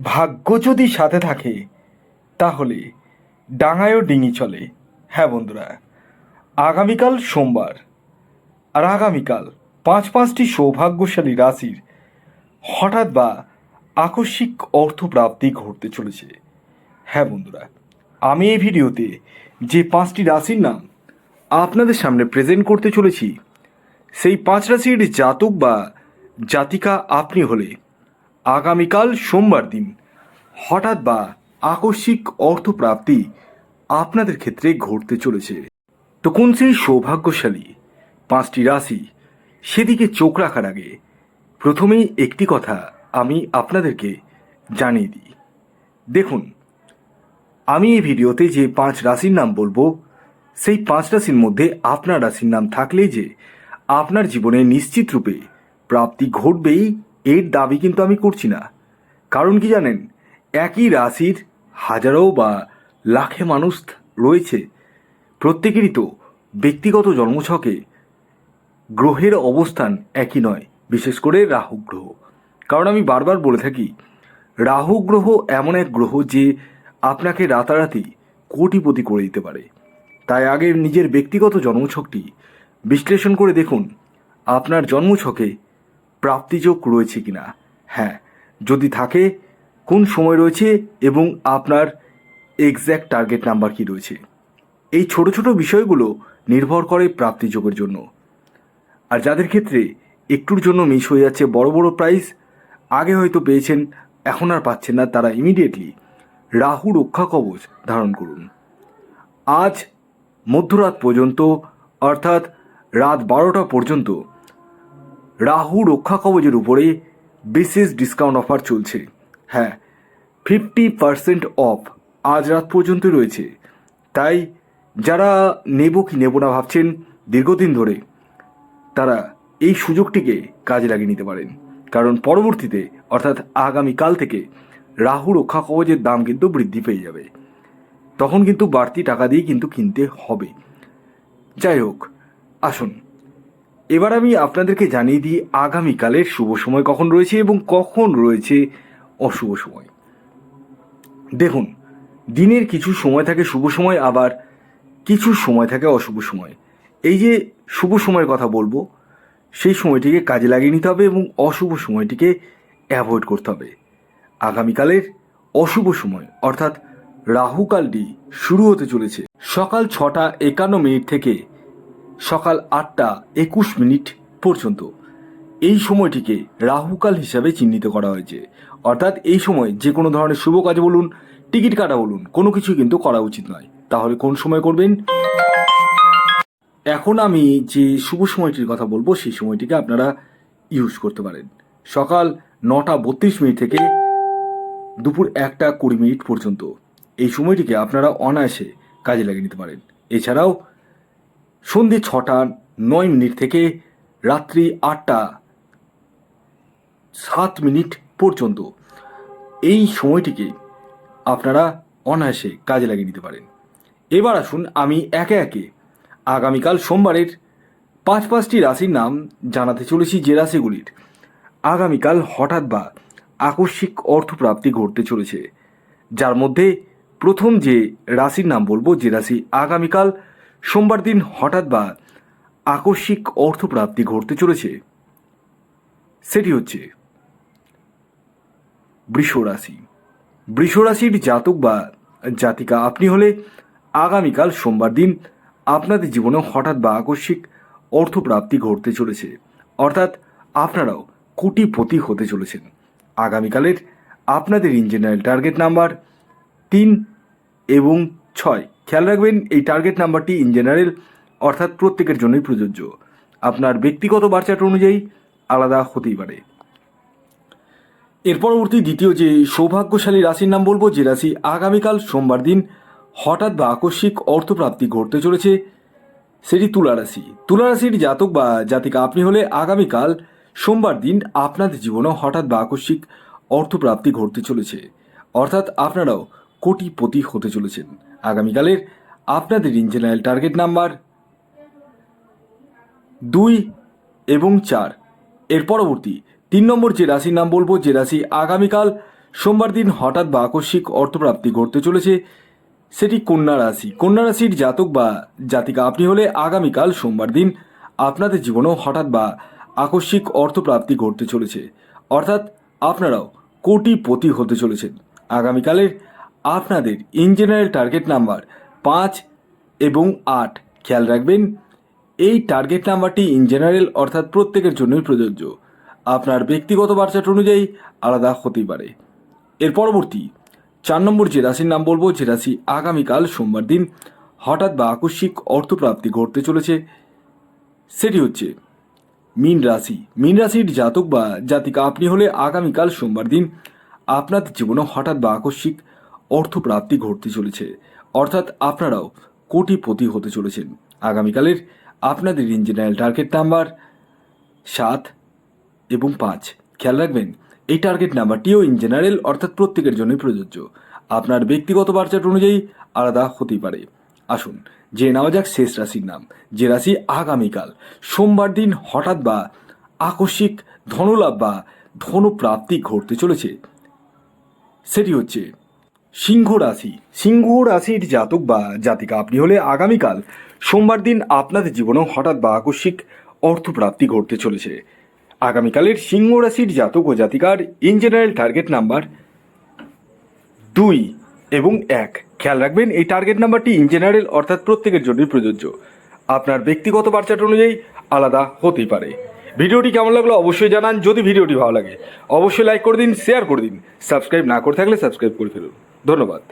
ভাগ্য যদি সাথে থাকে, তাহলে ডাঙায়ও ডিঙি চলে। হ্যাঁ বন্ধুরা, আগামীকাল সোমবার, আর আগামীকাল পাঁচ পাঁচটি সৌভাগ্যশালী রাশির হঠাৎ বা আকস্মিক অর্থপ্রাপ্তি ঘটতে চলেছে। হ্যাঁ বন্ধুরা, আমি এই ভিডিওতে যে পাঁচটি রাশির নাম আপনাদের সামনে প্রেজেন্ট করতে চলেছি, সেই পাঁচ রাশির জাতক বা জাতিকা আপনি হলে আগামীকাল সোমবার দিন। হঠাৎ বা আকস্মিক অর্থপ্রাপ্তি আপনাদের ক্ষেত্রে ঘটতে চলেছে। তো কোন সেই সৌভাগ্যশালী পাঁচটি রাশি সেদিকে চোখ রাখার আগে প্রথমেই একটি কথা আমি আপনাদেরকে জানিয়ে দিই। দেখুন, আমি এই ভিডিওতে যে পাঁচ রাশির নাম বলব, সেই পাঁচ রাশির মধ্যে আপনার রাশির নাম থাকলেই যে আপনার জীবনে নিশ্চিত রূপে প্রাপ্তি ঘটবেই এর দাবি কিন্তু আমি করছি না। কারণ কি জানেন? একই রাশির হাজারো বা লাখে মানুষ রয়েছে। প্রত্যেকেরই তো ব্যক্তিগত জন্মছকে গ্রহের অবস্থান একই নয়, বিশেষ করে রাহু গ্রহ। কারণ আমি বারবার বলে থাকি, রাহু গ্রহ এমন এক গ্রহ যে আপনাকে রাতারাতি কোটিপতি করে দিতে পারে। তাই আগে নিজের ব্যক্তিগত জন্মছকটি বিশ্লেষণ করে দেখুন, আপনার জন্মছকে প্রাপ্তিযোগ রয়েছে কিনা? হ্যাঁ যদি থাকে, কোন সময় রয়েছে এবং আপনার এক্স্যাক্ট টার্গেট নাম্বার কি রয়েছে? এই ছোট ছোট বিষয়গুলো নির্ভর করে প্রাপ্তিযোগের জন্য। আর যাদের ক্ষেত্রে একটুর জন্য মিস হয়ে যাচ্ছে বড় বড় প্রাইজ আগে হয়তো পেয়েছেন, এখন আর পাচ্ছেন না, তারা ইমিডিয়েটলি রাহু রক্ষা কবচ ধারণ করুন। আজ মধ্যরাত পর্যন্ত, অর্থাৎ রাত বারোটা পর্যন্ত রাহু রক্ষা কবচের উপরে বিশেষ ডিসকাউন্ট অফার চলছে। হ্যাঁ ফিফটি পার্সেন্ট অফ আজ রাত পর্যন্ত রয়েছে। তাই যারা নেব কি নেব না ভাবছেন, দীর্ঘদিন ধরে তারা এই সুযোগটিকে কাজে লাগিয়ে নিতে পারেন। কারণ পরবর্তীতে, অর্থাৎ আগামীকাল থেকে রাহু রক্ষা কবচের দাম কিন্তু বৃদ্ধি পেয়ে যাবে। তখন কিন্তু বাড়তি টাকা দিয়ে কিন্তু কিনতে হবে। যাই হোক, আসুন। এবার আমি আপনাদেরকে জানিয়ে দিই, আগামীকালের শুভ সময় কখন রয়েছে এবং কখন রয়েছে অশুভ সময়। দেখুন, দিনের কিছু সময় থাকে শুভ সময়, আবার কিছু সময় থাকে অশুভ সময়। এই যে শুভ সময়ের কথা বলব, সেই সময়টিকে কাজে লাগিয়ে নিতে হবে এবং অশুভ সময়টিকে অ্যাভয়েড করতে হবে। আগামীকালের অশুভ সময়, অর্থাৎ রাহুকালটি শুরু হতে চলেছে। সকাল ছটা একান্ন মিনিট থেকে সকাল আটটা একুশ মিনিট পর্যন্ত। এই সময়টিকে রাহুকাল হিসাবে চিহ্নিত করা হয়েছে। অর্থাৎ এই সময় যে কোনো ধরনের শুভ কাজ বলুন, টিকিট কাটা বলুন, কোনো কিছু কিন্তু করা উচিত নয়। তাহলে কোন সময় করবেন? এখন আমি যে শুভ সময়টির কথা বলব, সেই সময়টিকে আপনারা ইউজ করতে পারেন। সকাল নটা বত্রিশ মিনিট থেকে দুপুর একটা কুড়ি মিনিট পর্যন্ত। এই সময়টিকে আপনারা অনায়াসে কাজে লাগিয়ে নিতে পারেন। এছাড়াও সন্ধে ছটা, নয় মিনিট থেকে রাত্রি আটটা, সাত মিনিট পর্যন্ত। এই সময়টিকে আপনারা অনায়াসে কাজে লাগিয়ে নিতে পারেন। এবার আসুন আমি একে একে আগামীকাল সোমবারের পাঁচ পাঁচটি রাশির নাম জানাতে চলেছি যে রাশিগুলির। আগামীকাল হঠাৎ বা আকস্মিক অর্থপ্রাপ্তি ঘটতে চলেছে। যার মধ্যে প্রথম যে রাশির নাম বলব, যে রাশি আগামীকাল সোমবার দিন হঠাৎ বা আকস্মিক অর্থপ্রাপ্তি ঘটতে চলেছে। সেটি হচ্ছে বৃষ রাশি। বৃষ রাশির জাতক বা জাতিকা, আপনি হলে আগামীকাল সোমবার দিন আপনাদের জীবনে হঠাৎ বা আকস্মিক অর্থপ্রাপ্তি ঘটতে চলেছে। অর্থাৎ আপনারাও কোটিপতি হতে চলেছেন। আগামীকালের আপনাদের ইঞ্জিনিয়ার টার্গেট নাম্বার তিন এবং ছয়। খেয়াল রাখবেন, এই টার্গেট নাম্বারটি ইন জেনারেল অর্থাৎ প্রত্যেকের জন্যই প্রযোজ্য। আপনার ব্যক্তিগত বার্চাট অনুযায়ী আলাদা হতেই পারে। এর পরবর্তী দ্বিতীয় যে সৌভাগ্যশালী রাশির নাম বলব, যে রাশি আগামীকাল সোমবার দিন হঠাৎ বা আকস্মিক অর্থপ্রাপ্তি ঘটতে চলেছে, সেটি তুলা রাশি। তুলা জাতক বা জাতিকা আপনি হলে আগামীকাল সোমবার দিন আপনাদের জীবনে হঠাৎ বা আকস্মিক অর্থপ্রাপ্তি ঘটতে চলেছে। অর্থাৎ আপনারাও কোটিপতি হতে চলেছেন। আগামীকালের আপনাদের ইঞ্জিনিয়ার টার্গেট নাম্বার দুই এবং চার। এর পরবর্তী তিন নম্বর যে রাশির নাম বলব, যে রাশি আগামীকাল সোমবার দিন হঠাৎ বা আকস্মিক অর্থপ্রাপ্তি ঘটতে চলেছে, সেটি কন্যা রাশি। কন্যা রাশির জাতক বা জাতিকা আপনি হলে আগামীকাল সোমবার দিন আপনাদের জীবনেও হঠাৎ বা আকস্মিক অর্থপ্রাপ্তি ঘটতে চলেছে। অর্থাৎ আপনারাও কোটিপতি হতে চলেছেন। আগামীকালের আপনাদের ইন জেনারেল টার্গেট নাম্বার পাঁচ এবং আট। খেয়াল রাখবেন, এই টার্গেট নাম্বারটি ইন জেনারেল অর্থাৎ প্রত্যেকের জন্যই প্রযোজ্য। আপনার ব্যক্তিগত বার্চাট অনুযায়ী আলাদা হতেই পারে। এর পরবর্তী, চার নম্বর যে রাশির নাম বলব, যে রাশি আগামীকাল সোমবার দিন হঠাৎ বা আকস্মিক অর্থপ্রাপ্তি ঘটতে চলেছে, সেটি হচ্ছে মীন রাশি। মীন রাশির জাতক বা জাতিকা আপনি হলে আগামীকাল সোমবার দিন আপনার জীবনে হঠাৎ বা আকস্মিক অর্থপ্রাপ্তি ঘটতে চলেছে। অর্থাৎ আপনারাও কোটিপতি হতে চলেছেন। আগামীকালের আপনাদের ইঞ্জিনিয়ার টার্গেট নাম্বার সাত এবং পাঁচ। খেয়াল রাখবেন, এই টার্গেট নাম্বারটিও ইন জেনারেল অর্থাৎ প্রত্যেকের জন্যই প্রযোজ্য। আপনার ব্যক্তিগত বার্চাট অনুযায়ী আলাদা হতেই পারে। আসুন যে নেওয়া যাক শেষ রাশির নাম। যে রাশি আগামীকাল, সোমবার দিন হঠাৎ বা আকস্মিক ধনলাভ বা ধনপ্রাপ্তি ঘটতে চলেছে, সেটি হচ্ছে সিংহ রাশি। সিংহ রাশির জাতক বা জাতিকা, আপনি হলে আগামীকাল সোমবার দিন আপনাদের জীবনেও হঠাৎ বা আকস্মিক অর্থপ্রাপ্তি ঘটতে চলেছে। আগামীকালের সিংহ রাশির জাতক ও জাতিকার ইন জেনারেল টার্গেট নাম্বার দুই এবং এক। খেয়াল রাখবেন, এই টার্গেট নাম্বারটি ইন জেনারেল অর্থাৎ প্রত্যেকের জন্যই প্রযোজ্য। আপনার ব্যক্তিগত বার্চাট অনুযায়ী আলাদা হতেই পারে। ভিডিওটি কেমন লাগল অবশ্যই জানান। যদি ভিডিওটি ভালো লাগে, অবশ্যই লাইক করে দিন শেয়ার করে দিন। সাবস্ক্রাইব না করে থাকলে সাবস্ক্রাইব করে ফেলুন। ধন্যবাদ।